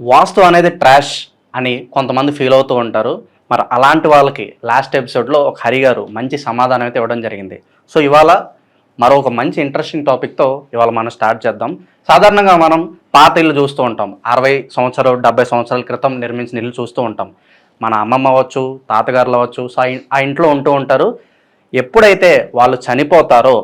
వాస్తు అనేది ట్రాష్ అని కొంతమంది ఫీల్ అవుతూ ఉంటారు. మరి అలాంటి వాళ్ళకి లాస్ట్ ఎపిసోడ్లో ఒక హరి గారు మంచి సమాధానం అయితే ఇవ్వడం జరిగింది. సో ఇవాళ మరొక మంచి ఇంట్రెస్టింగ్ టాపిక్తో ఇవాళ మనం స్టార్ట్ చేద్దాం. సాధారణంగా మనం పాత ఇల్లు చూస్తూ ఉంటాం. అరవై సంవత్సరాలు డెబ్బై సంవత్సరాల క్రితం నిర్మించిన ఇల్లు చూస్తూ ఉంటాం. మన అమ్మమ్మ అవ్వచ్చు తాతగారులు అవ్వచ్చు సో ఆ ఆ ఇంట్లో ఉంటూ ఉంటారు. ఎప్పుడైతే వాళ్ళు చనిపోతారో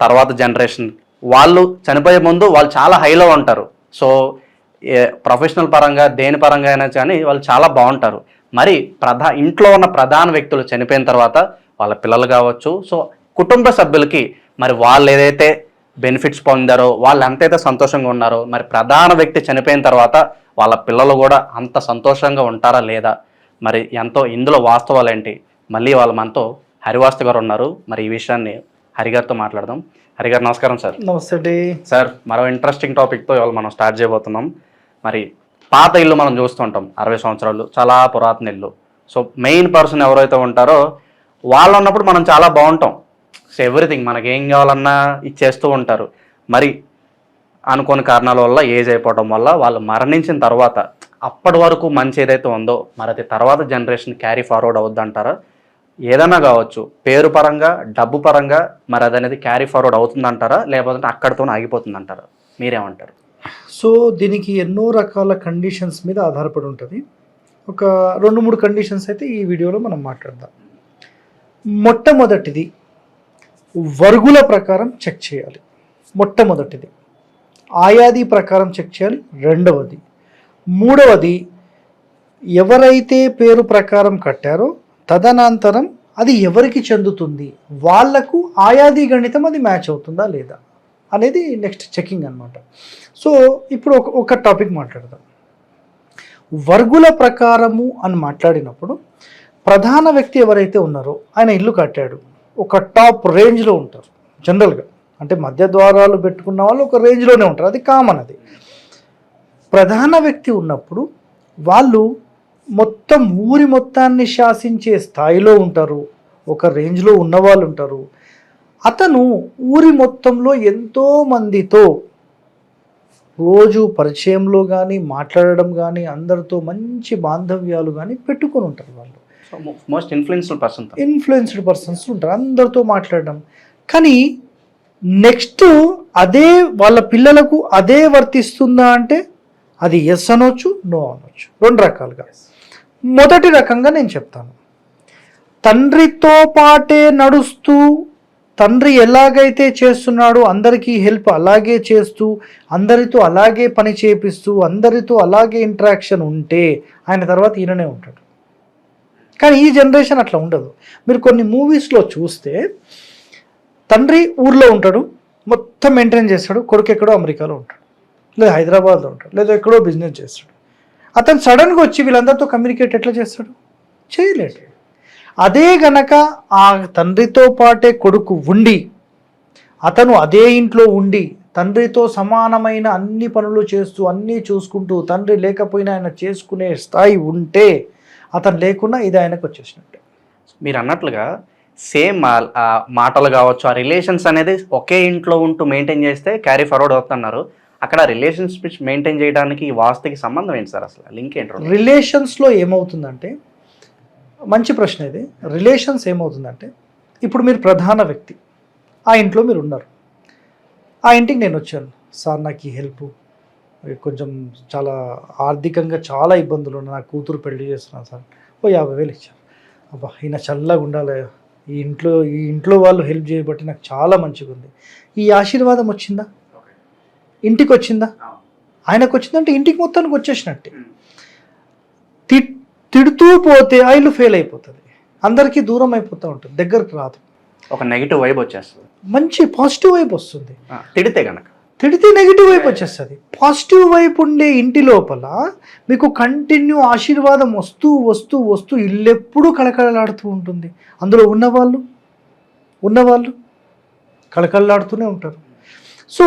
తర్వాత జనరేషన్ వాళ్ళు చనిపోయే ముందు వాళ్ళు చాలా హైలో ఉంటారు. సో ప్రొఫెషనల్ పరంగా దేని పరంగా అయినా కానీ వాళ్ళు చాలా బాగుంటారు. మరి ప్రధా ఇంట్లో ఉన్న ప్రధాన వ్యక్తులు చనిపోయిన తర్వాత వాళ్ళ పిల్లలు కావచ్చు సో కుటుంబ సభ్యులకి మరి వాళ్ళు ఏదైతే బెనిఫిట్స్ పొందారో వాళ్ళు ఎంతైతే సంతోషంగా ఉన్నారో మరి ప్రధాన వ్యక్తి చనిపోయిన తర్వాత వాళ్ళ పిల్లలు కూడా అంత సంతోషంగా ఉంటారా లేదా? మరి ఎంతో ఇందులో వాస్తవాలు ఏంటి? మళ్ళీ వాళ్ళ మనతో హరివాస్తు గారు ఉన్నారు. మరి ఈ విషయాన్ని హరిగారితో మాట్లాడదాం. హరిగారు నమస్కారం సార్. నమస్తే సార్ మరో ఇంట్రెస్టింగ్ టాపిక్తో ఇవాళ మనం స్టార్ట్ చేయబోతున్నాం. మరి పాత ఇల్లు మనం చూస్తుంటాం అరవై సంవత్సరాలు చాలా పురాతన ఇల్లు. సో మెయిన్ పర్సన్ ఎవరైతే ఉంటారో వాళ్ళు ఉన్నప్పుడు మనం చాలా బాగుంటాం. సో ఎవ్రీథింగ్ మనకి ఏం కావాలన్నా ఇచ్చేస్తూ ఉంటారు. మరి అనుకోని కారణాల వల్ల ఏజ్ అయిపోవడం వల్ల వాళ్ళు మరణించిన తర్వాత అప్పటి వరకు మంచి ఏదైతే ఉందో మరి అది తర్వాత జనరేషన్ క్యారీ ఫార్వర్డ్ అవుద్దంటారా? ఏదైనా కావచ్చు. పేరు పరంగా డబ్బు పరంగా మరి అది అనేది క్యారీ ఫార్వర్డ్ అవుతుందంటారా? లేకపోతే అక్కడితోనే ఆగిపోతుందంటారా? మీరేమంటారు? సో దీనికి ఎన్నో రకాల కండిషన్స్ మీద ఆధారపడి ఉంటుంది. ఒక రెండు మూడు కండిషన్స్ అయితే ఈ వీడియోలో మనం మాట్లాడదాం. మొట్టమొదటిది వర్గుల ప్రకారం చెక్ చేయాలి. మొట్టమొదటిది ఆయాది ప్రకారం చెక్ చేయాలి. రెండవది మూడవది ఎవరైతే పేరు ప్రకారం కట్టారో తదనంతరం అది ఎవరికి చెందుతుంది? వాళ్ళకు ఆయాది గణితం అది మ్యాచ్ అవుతుందా లేదా? అనేది నెక్స్ట్ చెకింగ్ అనమాట సో ఇప్పుడు ఒక ఒక టాపిక్ మాట్లాడదాం. వర్గుల ప్రకారము అని మాట్లాడినప్పుడు ప్రధాన వ్యక్తి ఎవరైతే ఉన్నారో ఆయన ఇల్లు కట్టాడు. ఒక టాప్ రేంజ్లో ఉంటారు జనరల్గా అంటే మధ్య ద్వారాలు పెట్టుకున్న వాళ్ళు ఒక రేంజ్లోనే ఉంటారు అది కామన్ అది. ప్రధాన వ్యక్తి ఉన్నప్పుడు వాళ్ళు మొత్తం ఊరి మొత్తాన్ని శాసించే స్థాయిలో ఉంటారు ఒక రేంజ్లో ఉన్నవాళ్ళు ఉంటారు. అతను ఊరి మొత్తంలో ఎంతో మందితో రోజు పరిచయంలో కానీ మాట్లాడడం కానీ అందరితో మంచి బాంధవ్యాలు కానీ పెట్టుకొని ఉంటారు వాళ్ళు. Most influential person influenced persons ఉంటారు అందరితో మాట్లాడడం. కానీ నెక్స్ట్ అదే వాళ్ళ పిల్లలకు అదే వర్తిస్తుందా అంటే అది ఎస్ అనొచ్చు నో అనొచ్చు. రెండు రకాలుగా. మొదటి రకంగా నేను చెప్తాను. తండ్రితో పాటే నడుస్తూ తండ్రి ఎలాగైతే చేస్తున్నాడో అందరికీ హెల్ప్ అలాగే చేస్తూ అందరితో అలాగే పని చేపిస్తూ అందరితో అలాగే ఇంటరాక్షన్ ఉంటే ఆయన తర్వాత ఈయననే ఉంటాడు. కానీ ఈ జనరేషన్ అట్లా ఉండదు. మీరు కొన్ని మూవీస్లో చూస్తే తండ్రి ఊర్లో ఉంటాడు మొత్తం మెయింటైన్ చేస్తాడు కొడుకు ఎక్కడో అమెరికాలో ఉంటాడు లేదా హైదరాబాద్లో ఉంటాడు లేదా ఎక్కడో బిజినెస్ చేస్తాడు. అతను సడన్గా వచ్చి వీళ్ళందరితో కమ్యూనికేట్ ఎట్లా చేస్తాడు? చేయలేడు. అదే గనక ఆ తండ్రితో పాటే కొడుకు ఉండి అతను అదే ఇంట్లో ఉండి తండ్రితో సమానమైన అన్ని పనులు చేస్తూ అన్నీ చూసుకుంటూ తండ్రి లేకపోయినా ఆయన చేసుకునే స్థాయి ఉంటే అతను లేకున్నా ఇది ఆయనకు వచ్చేసినట్టే మీరు అన్నట్లుగా సేమ్ మాటలు కావచ్చు ఆ రిలేషన్స్ అనేది ఒకే ఇంట్లో ఉంటూ మెయింటైన్ చేస్తే క్యారీ ఫార్వర్డ్ అవుతున్నారు అక్కడ రిలేషన్షిప్స్ మెయింటైన్ చేయడానికి వాస్తుకి సంబంధం ఏంటి సార్ అసలు లింక్ ఏంటి రిలేషన్స్లో ఏమవుతుందంటే మంచి ప్రశ్న ఇది. రిలేషన్స్ ఏమవుతుందంటే ఇప్పుడు మీరు ప్రధాన వ్యక్తి ఆ ఇంట్లో మీరు ఉన్నారు. ఆ ఇంటికి నేను వచ్చాను. సార్ నాకు ఈ హెల్ప్. కొంచెం చాలా ఆర్థికంగా చాలా ఇబ్బందులు ఉన్నాయి. నా కూతురు పెళ్ళి చేస్తున్నాను సార్. ఓ యాభై వేలు ఇచ్చారు. అబ్బా ఈయన చల్లగా ఉండాలి. ఈ ఇంట్లో ఈ ఇంట్లో వాళ్ళు హెల్ప్ చేయబట్టి నాకు చాలా మంచిగా ఉంది. ఈ ఆశీర్వాదం వచ్చిందా? ఇంటికి వచ్చిందా? ఆయనకు వచ్చిందంటే ఇంటికి మొత్తానికి వచ్చేసినట్టే. తి- తిడుతూ పోతే ఆ ఇల్లు ఫెయిల్ అయిపోతుంది. అందరికీ దూరం అయిపోతూ ఉంటుంది. దగ్గరకు రాదు. ఒక నెగిటివ్ వైబ్ వచ్చేస్తుంది. మంచి పాజిటివ్ వైపు వస్తుంది. తిడితే గనక. తిడితే నెగిటివ్ వైపు వచ్చేస్తుంది. పాజిటివ్ వైపు ఉండే ఇంటి లోపల మీకు కంటిన్యూ ఆశీర్వాదం వస్తూ వస్తూ వస్తూ ఇల్లెప్పుడూ కళకళలాడుతూ ఉంటుంది. అందులో ఉన్నవాళ్ళు? ఉన్నవాళ్ళు? కళకళలాడుతూనే ఉంటారు. సో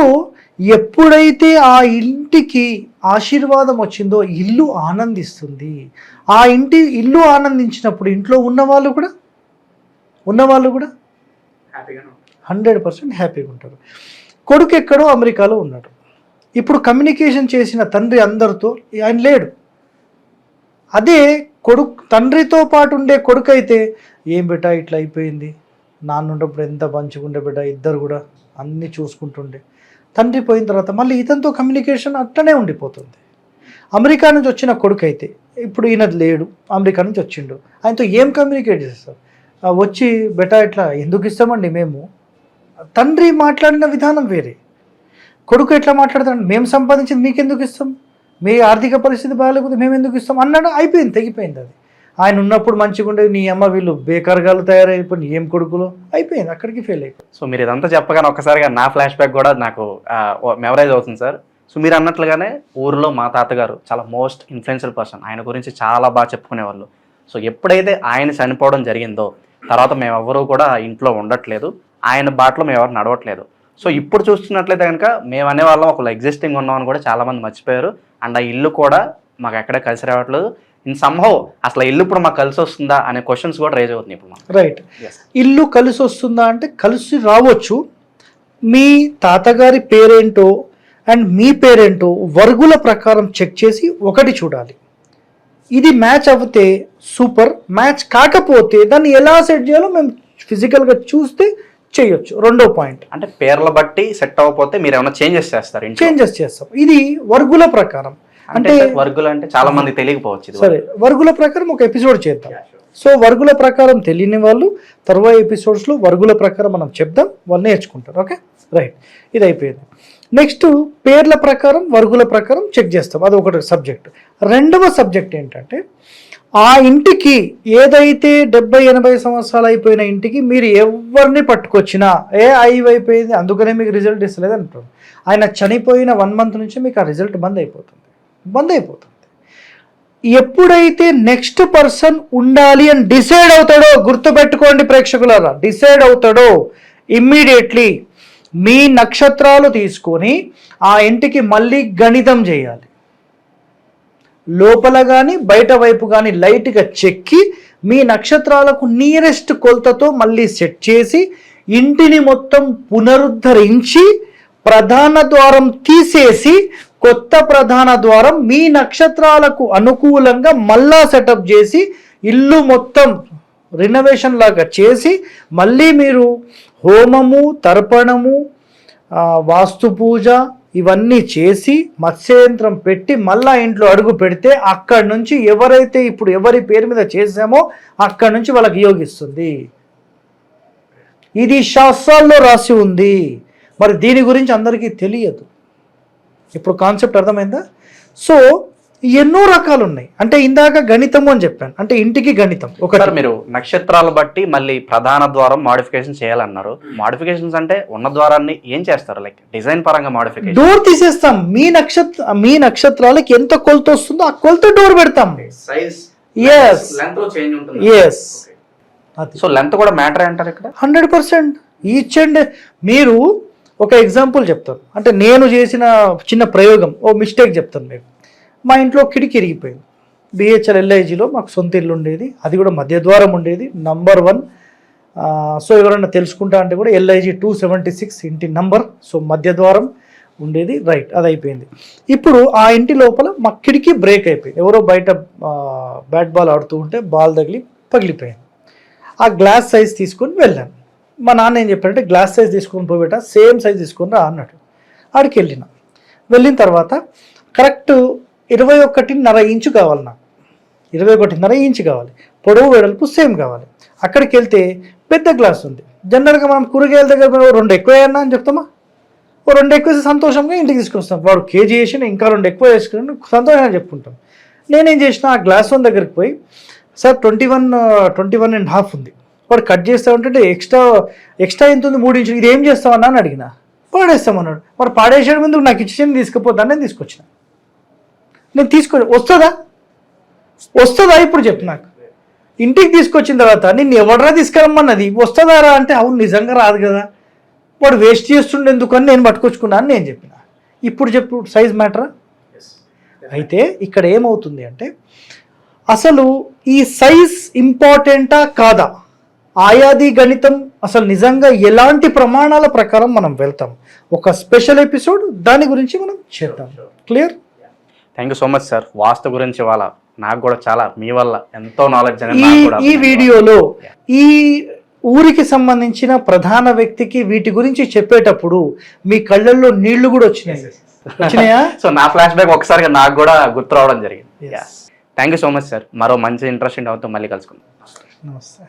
ఎప్పుడైతే ఆ ఇంటికి ఆశీర్వాదం వచ్చిందో ఇల్లు ఆనందిస్తుంది. ఆ ఇంటి ఇల్లు ఆనందించినప్పుడు ఇంట్లో ఉన్నవాళ్ళు కూడా? ఉన్నవాళ్ళు కూడా? హండ్రెడ్ పర్సెంట్ హ్యాపీగా ఉంటారు. కొడుకు ఎక్కడో అమెరికాలో ఉన్నాడు. ఇప్పుడు కమ్యూనికేషన్ చేసిన తండ్రి అందరితో ఆయన లేడు. అదే కొడుకు తండ్రితో పాటు ఉండే కొడుకు అయితే ఏం బిడ్డ ఇట్లా అయిపోయింది? నాన్న ఉన్నప్పుడు ఎంత మంచిగుండే బిడ్డ ఇద్దరు కూడా? అన్నీ చూసుకుంటుండే. తండ్రి పోయిన తర్వాత మళ్ళీ ఇతనితో కమ్యూనికేషన్ అట్లనే ఉండిపోతుంది. అమెరికా నుంచి వచ్చిన కొడుకు అయితే ఇప్పుడు ఈయన లేడు అమెరికా నుంచి వచ్చిండు. ఆయనతో ఏం కమ్యూనికేట్ చేస్తారు? వచ్చి బెటా ఇట్లా ఎందుకు ఇస్తామండి మేము? తండ్రి మాట్లాడిన విధానం వేరే. కొడుకు ఎట్లా మాట్లాడతాడు? మేము సంపాదించింది మీకెందుకు ఇస్తాం? మీ ఆర్థిక పరిస్థితి బాగాలేకపోతే మేము ఎందుకు ఇస్తాం? అన్నాడు అయిపోయింది తెగిపోయింది అది. ఆయన ఉన్నప్పుడు మంచిగా ఉండేది నీ అమ్మ వీళ్ళు బేకార్గాలు తయారైపోయి ఏం కొడుకులు? అయిపోయింది అక్కడికి ఫెయిల్ అయిపోయింది. సో మీరు ఇదంతా చెప్పగానే ఒక్కసారిగా నా ఫ్లాష్ బ్యాక్ కూడా నాకు మెమరైజ్ అవుతుంది సార్. సో మీరు అన్నట్లుగానే ఊరిలో మా తాతగారు చాలా మోస్ట్ ఇన్ఫ్లుయెన్షియల్ పర్సన్ ఆయన గురించి చాలా బాగా చెప్పుకునేవాళ్ళు. సో ఎప్పుడైతే ఆయన చనిపోవడం జరిగిందో తర్వాత మేము ఎవరూ కూడా ఇంట్లో ఉండట్లేదు. ఆయన బాటలో మేము ఎవరు నడవట్లేదు. సో ఇప్పుడు చూస్తున్నట్లయితే కనుక మేము అనేవాళ్ళం ఒకళ్ళు ఎగ్జిస్టింగ్ ఉన్నామని కూడా చాలా మంది మర్చిపోయారు. అండ్ ఆ ఇల్లు కూడా మాకు ఎక్కడ కలిసి రావట్లేదు. ఇన్ సంహవ్ అసలు ఇల్లు ఇప్పుడు మాకు కలిసి వస్తుందా అనే క్వశ్చన్స్ కూడా రేజ్ అవుతుంది ఇప్పుడు రైట్ ఇల్లు కలిసి వస్తుందా అంటే కలిసి రావచ్చు. మీ తాతగారి పేరేంటో అండ్ మీ పేరేంటో వర్గుల ప్రకారం చెక్ చేసి ఒకటి చూడాలి. ఇది మ్యాచ్ అవుతే సూపర్ మ్యాచ్ కాకపోతే దాన్ని ఎలా సెట్ చేయాలో మేము ఫిజికల్గా చూస్తే చేయొచ్చు. రెండో పాయింట్ అంటే పేర్ల బట్టి సెట్ అవ్వకపోతే మీరు ఏమైనా చేంజెస్ చేస్తారు చేంజెస్ చేస్తాం. ఇది వర్గుల ప్రకారం. అంటే వర్గులు అంటే చాలా మంది తెలియకపోవచ్చు సరే వర్గుల ప్రకారం ఒక ఎపిసోడ్ చేద్దాం. సో వర్గుల ప్రకారం తెలియని వాళ్ళు తర్వాత ఎపిసోడ్స్లో వర్గుల ప్రకారం మనం చెప్దాం వాళ్ళు నేర్చుకుంటారు ఓకే? రైట్ ఇది అయిపోయింది నెక్స్ట్ పేర్ల ప్రకారం వర్గుల ప్రకారం చెక్ చేస్తాం. అది ఒకటి సబ్జెక్ట్ రెండవ సబ్జెక్ట్ ఏంటంటే ఆ ఇంటికి ఏదైతే డెబ్బై ఎనభై సంవత్సరాలు అయిపోయిన ఇంటికి మీరు ఎవరిని పట్టుకొచ్చినా ఏ ఐవ్ అయిపోయింది అందుకనే మీకు రిజల్ట్ ఇస్తలేదు అంటారు. ఆయన చనిపోయిన వన్ మంత్ నుంచి మీకు ఆ రిజల్ట్ బంద్ అయిపోతుంది. బంద్ అయిపోతుంది ఎప్పుడైతే నెక్స్ట్ పర్సన్ ఉండాలి అని డిసైడ్ అవుతాడో గుర్తుపెట్టుకోండి ప్రేక్షకులారా డిసైడ్ అవుతాడో ఇమ్మీడియట్లీ మీ నక్షత్రాలు తీసుకొని ఆ ఇంటికి మళ్ళీ గణితం చేయాలి. లోపల కానీ బయట వైపు కానీ లైట్గా చెక్కి మీ నక్షత్రాలకు నియరెస్ట్ కొలతతో మళ్ళీ సెట్ చేసి ఇంటిని మొత్తం పునరుద్ధరించి ప్రధాన ద్వారం తీసేసి కొత్త ప్రధాన ద్వారం మీ నక్షత్రాలకు అనుకూలంగా మళ్ళా సెటప్ చేసి ఇల్లు మొత్తం రినోవేషన్ లాగా చేసి మళ్ళీ మీరు హోమము తర్పణము వాస్తు పూజ ఇవన్నీ చేసి మత్స్యయంత్రం పెట్టి మళ్ళా ఇంట్లో అడుగు పెడితే అక్కడి నుంచి ఎవరైతే ఇప్పుడు ఎవరి పేరు మీద చేసామో అక్కడి నుంచి వాళ్ళకి యోగిస్తుంది. ఇది శాస్త్రాల్లో రాసి ఉంది. మరి దీని గురించి అందరికీ తెలియదు. ఇప్పుడు కాన్సెప్ట్ అర్థమైందా? సో ఎన్నో రకాలు ఉన్నాయి అంటే ఇందాక గణితము అని చెప్పాను. అంటే ఇంటికి గణితం ఒకటి. మీరు నక్షత్రాలు బట్టి మళ్ళీ ప్రధాన ద్వారం మాడిఫికేషన్ చేయాలన్నారు. మాడిఫికేషన్స్ అంటే ఉన్న ద్వారాన్ని ఏం చేస్తారు? లైక్ డిజైన్ పరంగా మాడిఫికేషన్. డోర్ తీసేస్తాం. మీ నక్షత్ర మీ నక్షత్రాలకి ఎంత కొలత వస్తుందో ఆ కొలత డోర్ పెడతాం. Size Yes. లెంత్లో చేంజ్ ఉంటుంది. ఎస్ అది. సో లెంత్ కూడా మ్యాటర్ అంటారు ఇక్కడ? Hundred percent. ఈచ్ అండ్ మీరు ఒక ఎగ్జాంపుల్ చెప్తాను. అంటే నేను చేసిన చిన్న ప్రయోగం ఓ మిస్టేక్ చెప్తాను మీకు. మా ఇంట్లో కిటికీ ఇరిగిపోయింది. బిహెచ్ఎల్ ఎల్ఐజీలో మాకు సొంత ఇల్లు ఉండేది. అది కూడా మధ్య ద్వారం ఉండేది నంబర్ వన్ సో ఎవరైనా తెలుసుకుంటా అంటే కూడా ఎల్ఐజీ టూ సెవెంటీ సిక్స్ ఇంటి నంబర్ సో మధ్య ద్వారం ఉండేది. రైట్ అది అయిపోయింది. ఇప్పుడు ఆ ఇంటి లోపల మా కిటికీ బ్రేక్ అయిపోయింది. ఎవరో బయట బ్యాట్ బాల్ ఆడుతూ ఉంటే బాల్ తగిలి పగిలిపోయింది. ఆ గ్లాస్ సైజ్ తీసుకొని వెళ్ళాను. మా నాన్న ఏం చెప్పాడంటే గ్లాస్ సైజ్ తీసుకొని పోబెట సేమ్ సైజ్ తీసుకొని రా అన్నాడు. ఆడికి వెళ్ళిన. వెళ్ళిన తర్వాత కరెక్ట్ ఇరవై ఒకటిన్నర ఇంచు కావాలి నాకు. ఇరవై ఒకటిన్నర ఇంచు కావాలి. పొడవు వెడల్పు సేమ్ కావాలి. అక్కడికి వెళ్తే పెద్ద గ్లాస్ ఉంది. జనరల్గా మనం కూరగాయల దగ్గర రెండు ఎక్కువ అన్నా అని చెప్తామా? ఓ రెండు ఎక్కువ సంతోషంగా ఇంటికి తీసుకొస్తాం. వాడు కేజీ వేసిన ఇంకా రెండు ఎక్కువ వేసుకుని సంతోషంగా చెప్పుకుంటాం. నేనేం చేసిన ఆ గ్లాస్ వన్ దగ్గరికి పోయి sir twenty one twenty one and half ఉంది. వాడు కట్ చేస్తామంటే ఎక్స్ట్రా ఎక్స్ట్రా ఎంత ఉంది? మూడు ఇంచులు. ఇది ఏం చేస్తామన్నా అని అడిగిన. పాడేస్తామన్నాడు. మరి పాడేసాడు ముందు నాకు ఇచ్చి తీసుకుపోతాను నేను తీసుకొచ్చిన. నేను తీసుకో వస్తుందా? వస్తుందా ఇప్పుడు చెప్పు నాకు. ఇంటికి తీసుకొచ్చిన తర్వాత నిన్ను ఎవడరా తీసుకురమ్మన్నది? వస్తుందా రా అంటే అవును నిజంగా రాదు కదా. వాడు వేస్ట్ చేస్తుండేందుకు అని నేను పట్టుకొచ్చుకున్నాను నేను చెప్పిన. ఇప్పుడు చెప్పు సైజ్ మ్యాటరా? అయితే ఇక్కడ ఏమవుతుంది అంటే అసలు ఈ సైజ్ ఇంపార్టెంటా కాదా? ఆయాది గణితం అసలు నిజంగా ఎలాంటి ప్రమాణాల ప్రకారం మనం వెళ్తాం? ఒక స్పెషల్ ఎపిసోడ్ దాని గురించి మనం చేద్దాం. Clear thank you so much sir వాస్తు గురించి ఇవాళ నాకు కూడా చాలా మీ వల్ల ఎంతో నాలెడ్జ్ ఈ. వీడియోలో ఈ ఊరికి సంబంధించిన ప్రధాన వ్యక్తికి వీటి గురించి చెప్పేటప్పుడు మీ కళ్ళల్లో నీళ్ళు కూడా వచ్చినాయి. వచ్చినాయా? సో నా ఫ్లాష్ బ్యాక్ ఒకసారిగా నాకు కూడా గుర్తు రావడం జరిగింది. Thank you so much sir మరో మంచి ఇంట్రెస్టింగ్ అవుతూ మళ్ళీ కలుసుకుందాం. నమస్తే.